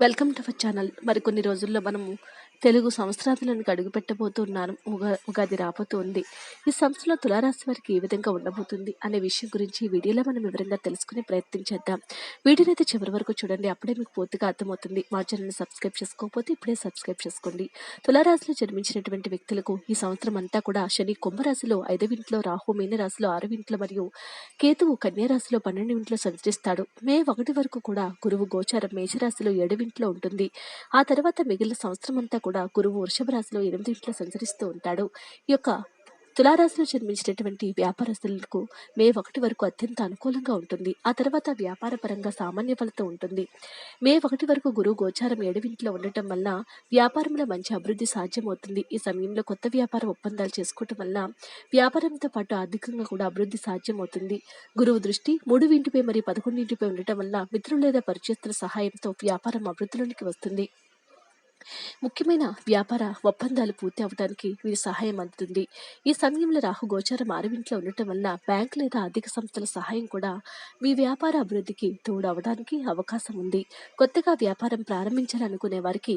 Welcome to our channel. మరికొన్ని రోజుల్లో మనము తెలుగు సంవత్సరాలను అడుగు పెట్టబోతున్నాను ఉగా ఉగాది రాబోతుంది. ఈ సంవత్సరంలో తులారాశి వారికి ఏ విధంగా ఉండబోతుంది అనే విషయం గురించి ఈ వీడియోలో మనం వివరంగా తెలుసుకునే ప్రయత్నం చేద్దాం. వీడియోని అయితే చివరి వరకు చూడండి. అప్పుడే మీకు పూర్తిగా అర్థమవుతుంది. మా ఛానల్ని సబ్స్క్రైబ్ చేసుకోకపోతే ఇప్పుడే సబ్స్క్రైబ్ చేసుకోండి. తులారాశిలో జన్మించినటువంటి వ్యక్తులకు ఈ సంవత్సరం అంతా కూడా శని కుంభరాశిలో ఐదవ ఇంట్లో రాహు మీనరాశిలో ఆరవ ఇంట్లో మరియు కేతువు కన్యారాశిలో పన్నెండు ఇంట్లో సంచరిస్తాడు. మే ఒకటి వరకు కూడా గురువు గోచారం మేషరాశిలో ఏడవ ఇంట్లో ఉంటుంది. ఆ తర్వాత మిగిలిన సంవత్సరం అంతా కూడా గురువు వృషభ రాశిలో ఎనిమిది ఇంట్లో సంచరిస్తూ ఉంటాడు. ఈ యొక్క తులారాశిలో జన్మించినటువంటి వ్యాపారస్తులకు మే ఒకటి వరకు అత్యంత అనుకూలంగా ఉంటుంది. ఆ తర్వాత వ్యాపార పరంగా సామాన్య ఫలితం ఉంటుంది. మే ఒకటి వరకు గురువు గోచారం ఏడవింట్లో ఉండటం వల్ల వ్యాపారంలో మంచి అభివృద్ధి సాధ్యమవుతుంది. ఈ సమయంలో కొత్త వ్యాపార ఒప్పందాలు చేసుకోవటం వల్ల వ్యాపారంతో పాటు ఆర్థికంగా కూడా అభివృద్ధి సాధ్యమవుతుంది. గురువు దృష్టి మూడు ఇంటిపై మరియు పదకొండింటిపై ఉండటం వల్ల మిత్రులు లేదా పరిచయస్తుల సహాయంతో వ్యాపారం అభివృద్ధిలోనికి వస్తుంది. ముఖ్యమైన వ్యాపార ఒప్పందాలు పూర్తి అవడానికి వీరి సహాయం అందుతుంది. ఈ సమయంలో రాహు గోచారం ఆరవింట్లో ఉండటం వల్ల బ్యాంక్ లేదా ఆర్థిక సంస్థల సహాయం కూడా మీ వ్యాపార అభివృద్ధికి తోడవడానికి అవకాశం ఉంది. కొత్తగా వ్యాపారం ప్రారంభించాలనుకునే వారికి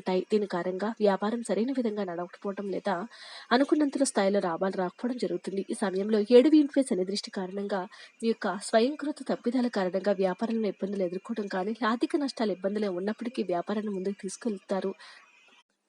ఉంటాయి. దీని కారణంగా వ్యాపారం సరైన విధంగా నడవకపోవడం లేదా అనుకున్నంతలో స్థాయిలో లాభాలు రాకపోవడం జరుగుతుంది. ఈ సమయంలో ఏడు వీంపై శని దృష్టి కారణంగా మీ యొక్క స్వయంకృత తప్పిదాల కారణంగా వ్యాపారంలో ఇబ్బందులు ఎదుర్కోవడం కానీ ఆర్థిక నష్టాలు ఇబ్బందులు ఉన్నప్పటికీ వ్యాపారాన్ని ముందుకు తీసుకెళ్తారు.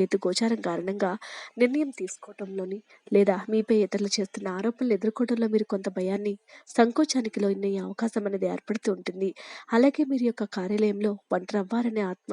కేతు గోచారం కారణంగా నిర్ణయం తీసుకోవటంలోని లేదా మీపై ఇతరులు చేస్తున్న ఆరోపణలు ఎదుర్కోవడంలో మీరు కొంత భయాన్ని సంకోచానికి లోనయ్యే అవకాశం అనేది ఏర్పడుతూ ఉంటుంది. అలాగే మీరు యొక్క కార్యాలయంలో ఒంటరవ్వారనే ఆత్మ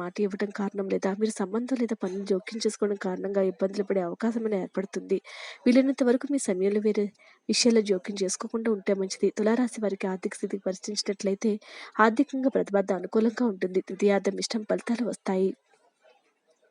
మాట ఇవ్వడం కారణం లేదా మీరు సంబంధం లేదా పనులు జోక్యం చేసుకోవడం కారణంగా ఇబ్బందులు పడే అవకాశం అనేది ఏర్పడుతుంది. వీలైనంత వరకు మీ సమయంలో వేరే విషయాల్లో జోక్యం చేసుకోకుండా ఉంటే మంచిది. తులారాశి వారికి ఆర్థిక స్థితికి పరిశీలించినట్లయితే ఆర్థికంగా ప్రతిబద్ధ అనుకూలంగా ఉంటుంది. ద్వితీయార్థం ఇష్టం ఫలితాలు వస్తాయి.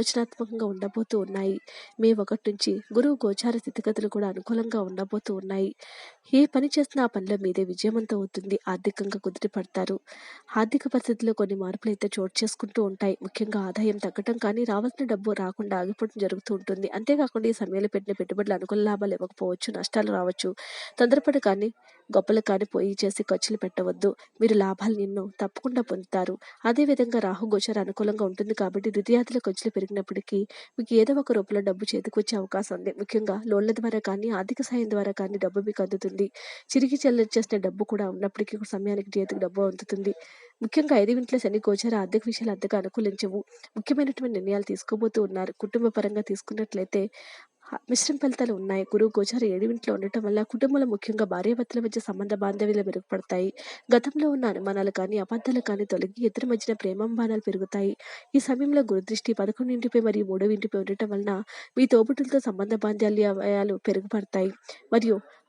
ఆలోచనాత్మకంగా ఉండబోతూ ఉన్నాయి. మే ఒకటి నుంచి గురువు గోచార స్థితిగతులు కూడా అనుకూలంగా ఉండబోతూ ఉన్నాయి. ఏ పని చేసినా ఆ పనిలో మీదే విజయవంతం అవుతుంది. ఆర్థికంగా కుదిరి పడతారు. ఆర్థిక పరిస్థితుల్లో కొన్ని మార్పులు అయితే చోటు చేసుకుంటూ ఉంటాయి. ముఖ్యంగా ఆదాయం తగ్గటం కానీ రావాల్సిన డబ్బు రాకుండా ఆగిపోవడం జరుగుతూ ఉంటుంది. అంతేకాకుండా ఈ సమయంలో పెట్టిన పెట్టుబడులు అనుకూల లాభాలు ఇవ్వకపోవచ్చు నష్టాలు రావచ్చు. తొందరపడి కానీ గొప్పలు కాని పోయి చేసి ఖర్చులు పెట్టవద్దు. మీరు లాభాలు నిన్ను తప్పకుండా పొందుతారు. అదేవిధంగా రాహు గోచర అనుకూలంగా ఉంటుంది కాబట్టి ద్వితీయాదుల ఖర్చులు పెరిగినప్పటికీ మీకు ఏదో ఒక రూపంలో డబ్బు చేతికి వచ్చే అవకాశం ఉంది. ముఖ్యంగా లోన్ల ద్వారా కానీ ఆర్థిక సాయం ద్వారా కానీ డబ్బు మీకు అందుతుంది. చిరిగి చెల్లించేసిన డబ్బు కూడా ఉన్నప్పటికీ సమయానికి చేతికి డబ్బు అందుతుంది. ముఖ్యంగా ఐదు ఇంట్లో శని గోచర ఆర్థిక విషయాలు అంతగా అనుకూలించవు. ముఖ్యమైనటువంటి నిర్ణయాలు తీసుకోబోతూ ఉన్నారు. కుటుంబ పరంగా తీసుకున్నట్లయితే మిశ్రమ ఫలితాలు ఉన్నాయి. గురువు గోచార ఏడు ఇంట్లో ఉండటం వల్ల కుటుంబంలో ముఖ్యంగా భార్యాభర్తల మధ్య సంబంధ బాంధవ్యాలు మెరుగుపడతాయి. గతంలో ఉన్న అనుమానాలు కానీ అబద్ధాలు కానీ తొలగి ఇద్దరి మధ్యన ప్రేమాభిమానాలు పెరుగుతాయి. ఈ సమయంలో గురుదృష్టి పదకొండింటిపై మరియు మూడవ ఇంటిపై ఉండటం వలన మీ తోబుట్టులతో సంబంధ బాంధవ్యాలు పెరుగుపడతాయి. మరియు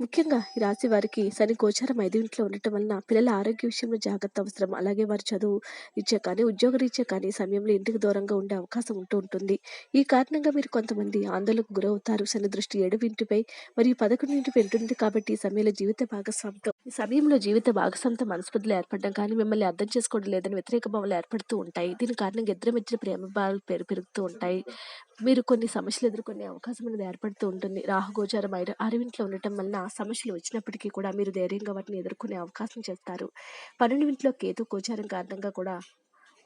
ముఖ్యంగా ఈ రాశి వారికి శని గోచారం ఐదు ఇంట్లో ఉండటం వలన పిల్లల ఆరోగ్య విషయంలో జాగ్రత్త అవసరం. అలాగే వారి చదువు ఇచ్చే కానీ ఉద్యోగ రీత్యా కానీ సమయంలో ఇంటికి దూరంగా ఉండే అవకాశం ఉంటూ ఉంటుంది. ఈ కారణంగా మీరు కొంతమంది ఆందోళనకు గురవుతారు. శని దృష్టి ఏడు ఇంటిపై మరియు పదకొండు ఇంటిపై ఉంటుంది కాబట్టి ఈ సమయంలో జీవిత భాగస్వామితో ఈ సమయంలో జీవిత భాగస్వామితో మనస్పర్ధలు ఏర్పడడం కానీ మిమ్మల్ని అర్థం చేసుకోవడం లేదని వ్యతిరేక భావాలు ఏర్పడుతూ ఉంటాయి. దీని కారణంగా ఇద్దరు మధ్య ప్రేమ భావాలు పెరుగుతూ ఉంటాయి. మీరు కొన్ని సమస్యలు ఎదుర్కొనే అవకాశం అనేది ఏర్పడుతూ ఉంటుంది. రాహుగోచారం ఐదు ఆరువింట్లో ఉండటం వలన సమస్యలు వచ్చినప్పటికీ కూడా మీరు ధైర్యంగా వాటిని ఎదుర్కొనే అవకాశం చేస్తారు. పన్నెండు కేతు గోచారం కారణంగా కూడా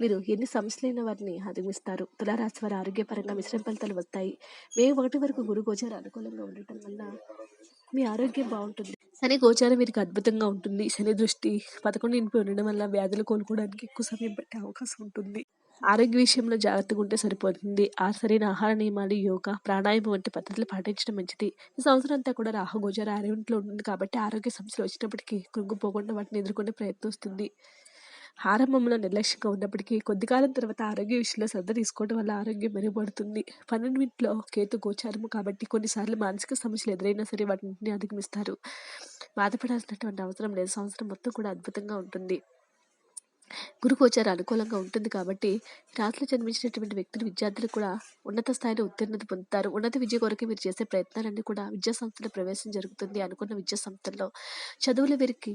మీరు ఎన్ని సమస్యలైన వాటిని అధిగమిస్తారు. తులారాశి వారి ఆరోగ్యపరంగా మిశ్రమ ఫలితాలు వస్తాయి. మే ఒకటి వరకు గురు గోచారం అనుకూలంగా ఉండటం వల్ల మీ ఆరోగ్యం బాగుంటుంది. శని గోచారం వీరికి అద్భుతంగా ఉంటుంది. శని దృష్టి పదకొండు ఇంటిపై ఉండడం వల్ల వ్యాధులు కోలుకోవడానికి ఎక్కువ సమయం పట్టే అవకాశం ఉంటుంది. ఆరోగ్య విషయంలో జాగ్రత్తగా ఉంటే సరిపోతుంది. ఆ సరైన ఆహార నియమాలు యోగా ప్రాణాయామం వంటి పద్ధతులు పాటించడం మంచిది. ఈ సంవత్సరం అంతా కూడా రాహు గోచార ఆరోగ్యంలో ఉంటుంది కాబట్టి ఆరోగ్య సమస్యలు వచ్చినప్పటికీ కృంగిపోకుండా వాటిని ఎదుర్కొనే ప్రయత్నిస్తుంది ఆరంభంలో నిర్లక్ష్యంగా ఉన్నప్పటికీ కొద్ది కాలం తర్వాత ఆరోగ్య విషయంలో శ్రద్ధ తీసుకోవడం వల్ల ఆరోగ్యం మెరుగుపడుతుంది. పన్నెండింటిలో కేతు గోచారము కాబట్టి కొన్నిసార్లు మానసిక సమస్యలు ఎదురైనా సరే వాటిని అధిగమిస్తారు. బాధపడాల్సినటువంటి అవసరం లేదు. సంవత్సరం మొత్తం కూడా అద్భుతంగా ఉంటుంది. గురు అనుకూలంగా ఉంటుంది కాబట్టి రాత్రిలో జన్మించినటువంటి వ్యక్తులు విద్యార్థులు కూడా ఉన్నత స్థాయిలో ఉత్తీర్ణత పొందుతారు. ఉన్నత విద్య కొరకు మీరు చేసే ప్రయత్నాలన్నీ కూడా విద్యా సంస్థలో ప్రవేశం జరుగుతుంది అనుకున్న విద్యా సంస్థల్లో. చదువుల వీరికి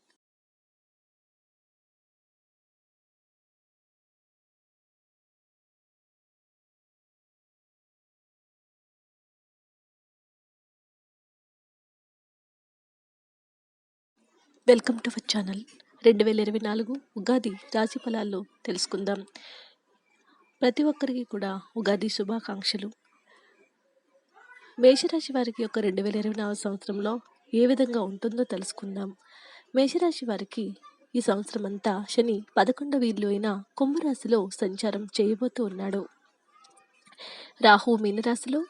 Welcome to our channel. రెండు వేల ఇరవై నాలుగు ఉగాది రాశి ఫలాల్లో తెలుసుకుందాం. ప్రతి ఒక్కరికి కూడా ఉగాది శుభాకాంక్షలు. మేషరాశి వారికి యొక్క రెండు వేల ఇరవై నాలుగు సంవత్సరంలో ఏ విధంగా ఉంటుందో తెలుసుకుందాం. మేషరాశి వారికి ఈ సంవత్సరం అంతా శని పదకొండవ ఇల్లు అయిన కుంభరాశిలో సంచారం చేయబోతూ ఉన్నాడు. రాహు మీనరాశిలో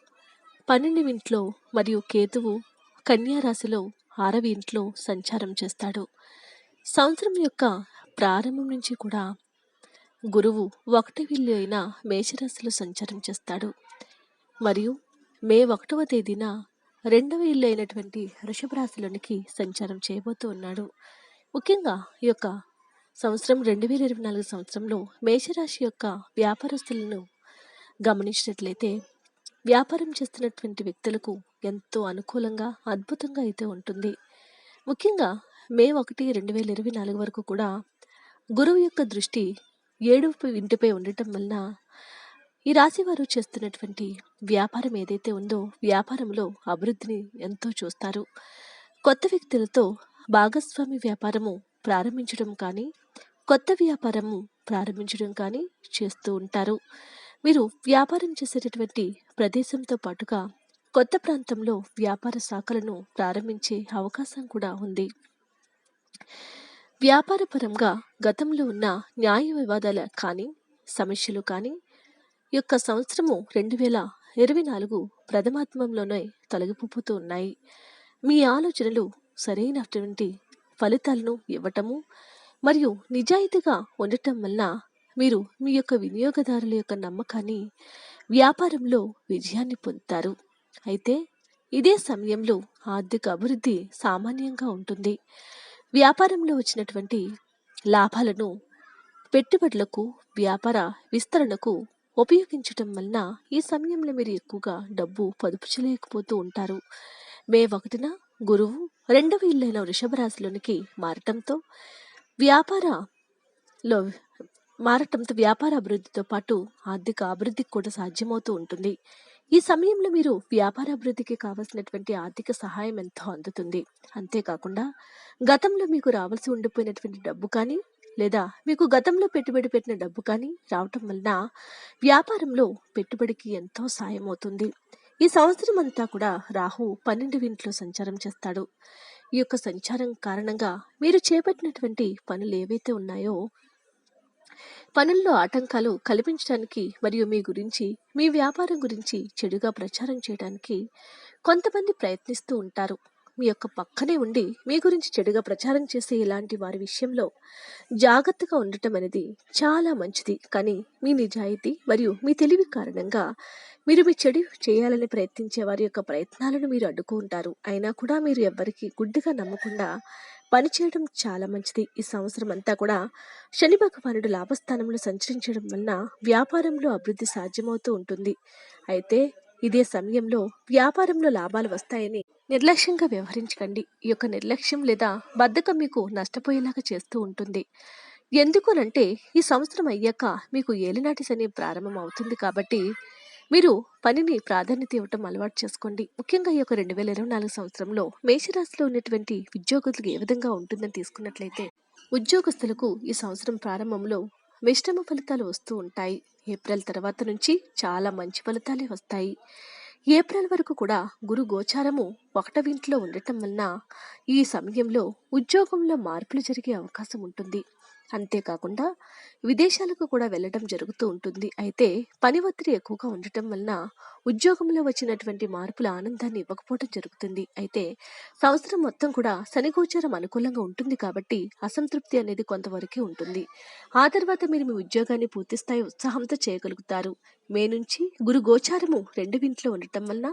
పన్నెండు ఇంట్లో మరియు కేతువు కన్యా రాశిలో ఆరవ ఇంట్లో సంచారం చేస్తాడు. సంవత్సరం యొక్క ప్రారంభం నుంచి కూడా గురువు ఒకటి విల్లు అయిన మేషరాశిలో సంచారం చేస్తాడు. మరియు మే ఒకటవ తేదీన రెండవ ఇల్లు అయినటువంటి వృషభ రాశిలోనికి సంచారం చేయబోతూ ఉన్నాడు. ముఖ్యంగా ఈ యొక్క సంవత్సరం రెండు వేల ఇరవై నాలుగు సంవత్సరంలో మేషరాశి యొక్క వ్యాపారస్తులను గమనించినట్లయితే వ్యాపారం చేస్తున్నటువంటి వ్యక్తులకు ఎంతో అనుకూలంగా అద్భుతంగా అయితే ఉంటుంది. ముఖ్యంగా మే ఒకటి రెండు వేల ఇరవై నాలుగు వరకు కూడా గురువు యొక్క దృష్టి ఏడు ఇంటిపై ఉండటం వలన ఈ రాశివారు చేస్తున్నటువంటి వ్యాపారం ఏదైతే ఉందో వ్యాపారంలో అభివృద్ధిని ఎంతో చూస్తారు. కొత్త వ్యక్తులతో భాగస్వామి వ్యాపారము ప్రారంభించడం కానీ కొత్త వ్యాపారము ప్రారంభించడం కానీ చేస్తూ ఉంటారు. మీరు వ్యాపారం చేసేటటువంటి ప్రదేశంతో పాటుగా కొత్త ప్రాంతంలో వ్యాపార శాఖలను ప్రారంభించే అవకాశం కూడా ఉంది. వ్యాపారపరంగా గతంలో ఉన్న న్యాయ వివాదాల కానీ సమస్యలు కానీ యొక్క సంవత్సరము రెండు వేల ఇరవై నాలుగు ప్రథమాత్మంలోనే తొలగిపోతూ ఉన్నాయి. మీ ఆలోచనలు సరైనటువంటి ఫలితాలను ఇవ్వటము మరియు నిజాయితీగా ఉండటం వలన మీరు మీ యొక్క వినియోగదారుల యొక్క నమ్మకాన్ని వ్యాపారంలో విజయాన్ని పొందుతారు. అయితే ఇదే సమయంలో ఆర్థిక అభివృద్ధి సామాన్యంగా ఉంటుంది. వ్యాపారంలో వచ్చినటువంటి లాభాలను పెట్టుబడులకు వ్యాపార విస్తరణకు ఉపయోగించటం వలన ఈ సమయంలో మీరు ఎక్కువగా డబ్బు పొదుపు చేయలేకపోతూ ఉంటారు. మే ఒకటిన గురువు రెండవ ఇల్లైన వృషభ రాశిలోనికి మారటంతో వ్యాపారలో మారటంతో వ్యాపార అభివృద్ధితో పాటు ఆర్థిక అభివృద్ధికి కూడా సాధ్యమవుతూ ఉంటుంది. ఈ సమయంలో మీరు వ్యాపార అభివృద్ధికి కావాల్సినటువంటి ఆర్థిక సహాయం ఎంతో అందుతుంది. అంతేకాకుండా గతంలో మీకు రావాల్సి ఉండిపోయినటువంటి డబ్బు కానీ లేదా మీకు గతంలో పెట్టుబడి పెట్టిన డబ్బు కానీ రావటం వలన వ్యాపారంలో పెట్టుబడికి ఎంతో సాయం అవుతుంది. ఈ సంవత్సరం అంతా కూడా రాహు పన్నెండు ఇంట్లో సంచారం చేస్తాడు. ఈ యొక్క సంచారం కారణంగా మీరు చేపట్టినటువంటి పనులు ఏవైతే ఉన్నాయో పనుల్లో ఆటంకాలు కల్పించడానికి మరియు మీ గురించి మీ వ్యాపారం గురించి చెడుగా ప్రచారం చేయడానికి కొంతమంది ప్రయత్నిస్తూ ఉంటారు. మీ యొక్క పక్కనే ఉండి మీ గురించి చెడుగా ప్రచారం చేసే ఇలాంటి వారి విషయంలో జాగ్రత్తగా ఉండటం అనేది చాలా మంచిది. కానీ మీ నిజాయితీ మరియు మీ తెలివి కారణంగా మీరు మీ చెడు చేయాలని ప్రయత్నించే వారి యొక్క ప్రయత్నాలను మీరు అడ్డుకుంటారు. అయినా కూడా మీరు ఎవ్వరికి గుడ్డిగా నమ్మకుండా పనిచేయడం చాలా మంచిది. ఈ సంవత్సరం అంతా కూడా శని భగవానుడు లాభస్థానంలో సంచరించడం వలన వ్యాపారంలో అభివృద్ధి సాధ్యమవుతూ ఉంటుంది. అయితే ఇదే సమయంలో వ్యాపారంలో లాభాలు వస్తాయని నిర్లక్ష్యంగా వ్యవహరించకండి. ఈ యొక్క నిర్లక్ష్యం లేదా బద్ధకం మీకు నష్టపోయేలాగా చేస్తూ ఉంటుంది. ఎందుకునంటే ఈ సంవత్సరం అయ్యాక మీకు ఏలినాటి శని ప్రారంభం అవుతుంది కాబట్టి మీరు పనిని ప్రాధాన్యత ఇవ్వటం అలవాటు చేసుకోండి. ముఖ్యంగా ఈ యొక్క రెండు వేల ఇరవై నాలుగు సంవత్సరంలో మేషరాశిలో ఉన్నటువంటి ఉద్యోగులకు ఏ విధంగా ఉంటుందని తీసుకున్నట్లయితే ఉద్యోగస్తులకు ఈ సంవత్సరం ప్రారంభంలో మిశ్రమ ఫలితాలు వస్తూ ఉంటాయి. ఏప్రిల్ తర్వాత నుంచి చాలా మంచి ఫలితాలే వస్తాయి. ఏప్రిల్ వరకు కూడా గురు గోచారము ఒకటవింట్లో ఉండటం వలన ఈ సమయంలో ఉద్యోగంలో మార్పులు జరిగే అవకాశం ఉంటుంది. అంతేకాకుండా విదేశాలకు కూడా వెళ్ళడం జరుగుతూ ఉంటుంది. అయితే పని ఒత్తిడి ఎక్కువగా ఉండటం వలన ఉద్యోగంలో వచ్చినటువంటి మార్పుల ఆనందాన్ని ఇవ్వకపోవడం జరుగుతుంది. అయితే సంవత్సరం మొత్తం కూడా శనిగోచారం అనుకూలంగా ఉంటుంది కాబట్టి అసంతృప్తి అనేది కొంతవరకే ఉంటుంది. ఆ తర్వాత మీరు మీ ఉద్యోగాన్ని పూర్తిస్థాయి ఉత్సాహంతో చేయగలుగుతారు. మే నుంచి గురు గోచారము రెండు వింట్లో ఉండటం వలన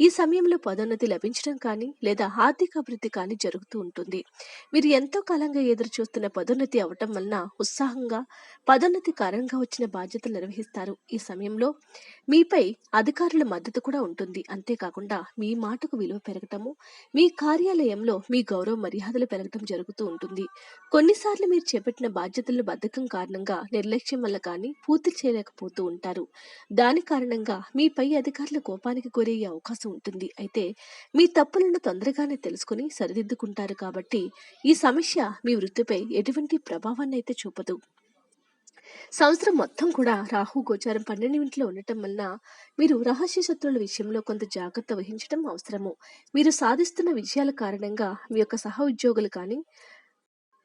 ఈ సమయంలో పదోన్నతి లభించడం కానీ లేదా ఆర్థిక అభివృద్ధి కానీ జరుగుతూ ఉంటుంది. మీరు ఎంతో కాలంగా ఎదురు చూస్తున్న పదోన్నతి అవటం వలన ఉత్సాహంగా పదోన్నతి కారణంగా వచ్చిన బాధ్యతలు నిర్వహిస్తారు. ఈ సమయంలో మీపై అధికారుల మద్దతు కూడా ఉంటుంది. అంతేకాకుండా మీ మాటకు విలువ పెరగటము మీ కార్యాలయంలో మీ గౌరవ మర్యాదలు పెరగటం జరుగుతూ ఉంటుంది. కొన్నిసార్లు మీరు చేపట్టిన బాధ్యతలు బద్ధకం కారణంగా నిర్లక్ష్యం వల్ల కానీ పూర్తి చేయలేకపోతూ ఉంటారు. దాని కారణంగా మీ పై అధికారుల కోపానికి గురయ్యే అవకాశం ఉంటుంది. అయితే మీ తప్పులను తొందరగానే తెలుసుకుని సరిదిద్దుకుంటారు కాబట్టి ఈ సమస్య మీ వృత్తిపై ఎటువంటి ప్రభావాన్ని అయితే చూపదు. సంవత్సరం మొత్తం కూడా రాహు గోచారం పన్నెండు ఇంట్లో ఉండటం వలన మీరు రహస్య శత్రువుల విషయంలో కొంత జాగ్రత్త వహించడం అవసరము. మీరు సాధిస్తున్న విజయాల కారణంగా మీ యొక్క సహ ఉద్యోగులు కానీ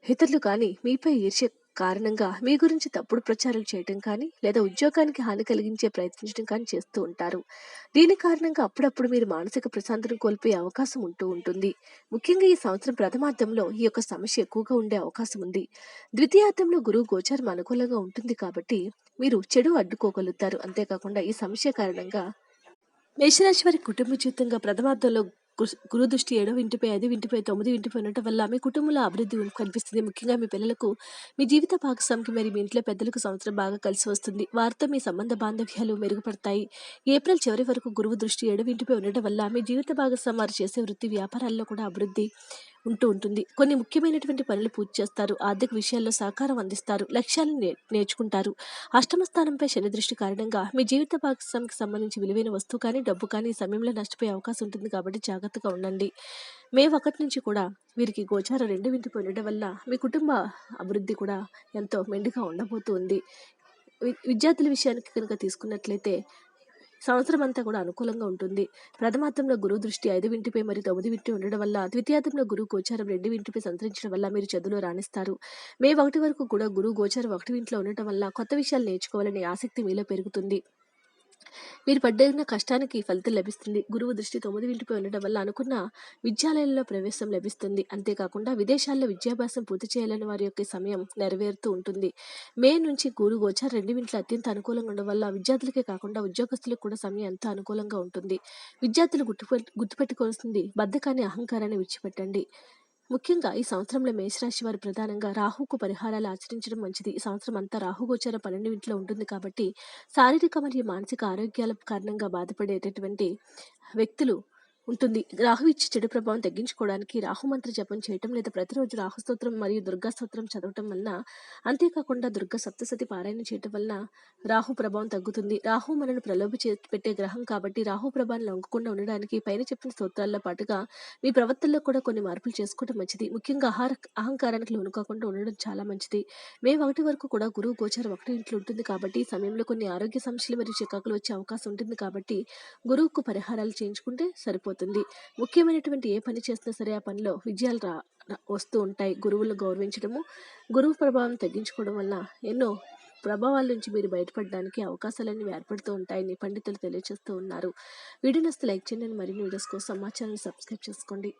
ఇతరులు కానీ మీపై ఈర్ష్య కారణంగా మీ గురించి తప్పుడు ప్రచారం చేయటం కానీ లేదా ఉద్యోగానికి హాని కలిగించే ప్రయత్నించడం కానీ చేస్తూ ఉంటారు. దీని కారణంగా అప్పుడప్పుడు మీరు మానసిక ప్రశాంతను కోల్పోయే అవకాశం ఉంటూ ఉంటుంది. ముఖ్యంగా ఈ సంవత్సరం ప్రథమార్థంలో ఈ యొక్క సమస్య ఎక్కువగా ఉండే అవకాశం ఉంది. ద్వితీయార్థంలో గురువు గోచారం అనుకూలంగా ఉంటుంది కాబట్టి మీరు చెడు అడ్డుకోగలుగుతారు. అంతేకాకుండా ఈ సమస్య కారణంగా మేషరాశి వారి కుటుంబ జీవితంగా ప్రథమార్థంలో గురు గురు దృష్టి ఏడో ఇంటిపై ఐదు ఇంటిపై తొమ్మిది ఇంటిపై ఉండటం వల్ల మీ కుటుంబంలో అభివృద్ధి కనిపిస్తుంది. ముఖ్యంగా మీ పిల్లలకు మీ జీవిత భాగస్వామికి మరి మీ ఇంట్లో పెద్దలకు సంవత్సరం బాగా కలిసి వస్తుంది. వారితో మీ సంబంధ బాంధవ్యాలు మెరుగుపడతాయి. ఏప్రిల్ చివరి వరకు గురువు దృష్టి ఏడవ ఇంటిపై ఉండటం వల్ల మీ జీవిత భాగస్వామి వారు చేసే వృత్తి వ్యాపారాల్లో కూడా అభివృద్ధి ఉంటూ ఉంటుంది. కొన్ని ముఖ్యమైనటువంటి పనులు పూర్తి చేస్తారు. ఆర్థిక విషయాల్లో సహకారం అందిస్తారు. లక్ష్యాలను నే నేర్చుకుంటారు. అష్టమ స్థానంపై శని దృష్టి కారణంగా మీ జీవిత భాగస్వామికి సంబంధించి విలువైన వస్తువు కానీ డబ్బు కానీ ఈ సమయంలో నష్టపోయే అవకాశం ఉంటుంది కాబట్టి జాగ్రత్తగా ఉండండి. మే ఒకటి నుంచి కూడా వీరికి గోచారం రెండు వింటిపోయి ఉండడం వల్ల మీ కుటుంబ అభివృద్ధి కూడా ఎంతో మెండుగా ఉండబోతుంది. వి- విద్యార్థుల విషయానికి కనుక తీసుకున్నట్లయితే సంవత్సరం అంతా కూడా అనుకూలంగా ఉంటుంది. ప్రథమార్థంలో గురువు దృష్టి ఐదు వింటిపై మరియు తొమ్మిది వింటి ఉండడం వల్ల ద్వితీయార్థంలో గురువు గోచారం రెండు వింటిపై సంతరించడం వల్ల మీరు చదువులో రాణిస్తారు. మే ఒకటి వరకు కూడా గురువు గోచారం ఒకటి వింట్లో ఉండటం వల్ల కొత్త విషయాలు నేర్చుకోవాలనే ఆసక్తి మీలో పెరుగుతుంది. మీరు పడ్డ కష్టానికి ఫలితం లభిస్తుంది. గురువు దృష్టి తొమ్మిది ఇంటిపై ఉండడం వల్ల అనుకున్న విద్యాలయంలో ప్రవేశం లభిస్తుంది. అంతేకాకుండా విదేశాల్లో విద్యాభ్యాసం పూర్తి చేయాలని వారి యొక్క సమయం నెరవేరుతూ ఉంటుంది. మే నుంచి గురు గోచార రెండు ఇంట్లో అత్యంత అనుకూలంగా ఉండడం వల్ల విద్యార్థులకే కాకుండా ఉద్యోగస్తులకు కూడా సమయం ఎంతో అనుకూలంగా ఉంటుంది. విద్యార్థులు గుర్తుపె గుర్తుపెట్టుకోవాల్సింది బద్ధకాన్ని అహంకారాన్ని విడిచిపెట్టండి. ముఖ్యంగా ఈ సంవత్సరంలో మేషరాశి వారు ప్రధానంగా రాహుకు పరిహారాలు ఆచరించడం మంచిది. ఈ సంవత్సరం అంతా రాహుగోచర పన్నెండు ఇంట్లో ఉంటుంది కాబట్టి శారీరక మరియు మానసిక ఆరోగ్యాల కారణంగా బాధపడేటటువంటి వ్యక్తులు ఉంటుంది. రాహు ఇచ్చే చెడు ప్రభావం తగ్గించుకోవడానికి రాహు మంత్ర జపం చేయటం లేదా ప్రతిరోజు రాహు స్తోత్రం మరియు దుర్గా స్తోత్రం చదవటం వలన అంతేకాకుండా దుర్గా సప్తసతి పారాయణ చేయటం వలన రాహు ప్రభావం తగ్గుతుంది. రాహు మనను ప్రలోభ పెట్టే గ్రహం కాబట్టి రాహు ప్రభావం లొంగకుండా ఉండడానికి పైన చెప్పిన స్తోత్రాల్లో పాటుగా మీ ప్రవర్తనలో కూడా కొన్ని మార్పులు చేసుకోవడం మంచిది. ముఖ్యంగా ఆహార అహంకారానికి లోను కాకుండా ఉండడం చాలా మంచిది. మే ఒకటి వరకు కూడా గురువు గోచారం ఒకటి ఇంట్లో ఉంటుంది కాబట్టి ఈ సమయంలో కొన్ని ఆరోగ్య సమస్యలు మరియు చికాకులు వచ్చే అవకాశం ఉంటుంది కాబట్టి గురువుకు పరిహారాలు చేయించుకుంటే సరిపోతుంది. ముఖ్యమైనటువంటి ఏ పని చేసినా సరే ఆ పనిలో విజయాలు రా వస్తూ ఉంటాయి. గురువులను గౌరవించడము గురువు ప్రభావం తగ్గించుకోవడం వల్ల ఎన్నో ప్రభావాల నుంచి మీరు బయటపడడానికి అవకాశాలన్నీ ఏర్పడుతూ ఉంటాయని పండితులు తెలియజేస్తూ ఉన్నారు. వీడియో లైక్ చేయండి. మరిన్ని వీడియోస్ కోసం మా ఛానల్ సబ్స్క్రైబ్ చేసుకోండి.